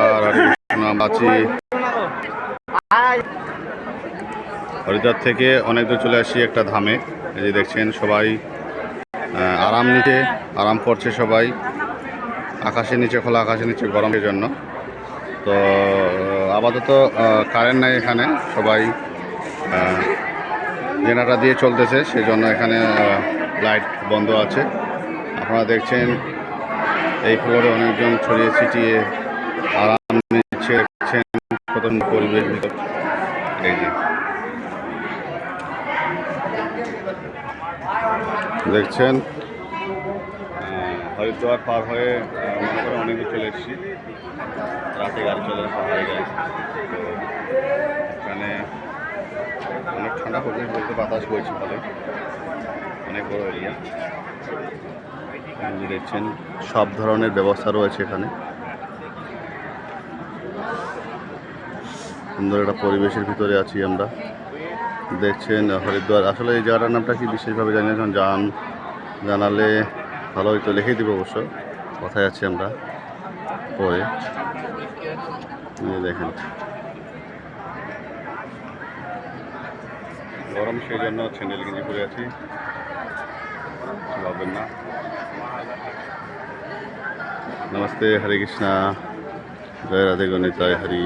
আর আছি। হরিদ্বার থেকে অনেক দূর চলে আসি একটা ধামে। এই যে দেখছেন সবাই আরাম নিচে আরাম করছে সবাই। আকাশের নিচে খোলা আকাশের নিচে গরমের জন্য তো আপাতত কারেন্ট নাই এখানে সবাই জেনারেটর দিয়ে চলতেছে সেই জন্য এখানে লাইট বন্ধ আছে। আপনারা দেখছেন এই ফ্লোরে অনেকজন ছড়িয়ে ছিটিয়ে আরাম নিচ্ছে দেখছেন পরিবেশ ভিতর এই যে। দেখছেন হরিদ্বার পার হয়ে মনে করে অনেক চলে এসেছি। রাতে গাড়ি চলে পাহাড়ে গাড়ি তো এখানে অনেক ঠান্ডা পরিবেশ বলতে বাতাস বইছে ভালো অনেক বড় এরিয়া দেখছেন, সব ধরনের ব্যবস্থা রয়েছে এখানে। সুন্দর একটা পরিবেশের ভিতরে আছি আমরা। দেখছেন, হরিদ্বার। আসলে এই জায়গাটার নামটা কি বিশেষভাবে জানি না জান জানালে ভালো হয়তো লিখে দিব অবশ্য। কথায় আছি আমরা। পরে। দেখেন। গরম সেই জন্য স্যান্ডেল গেঞ্জি পরে আছি। ভাববেন না। নমস্তে, হরে কৃষ্ণা। জয় রাধে গণিতায়, হরি।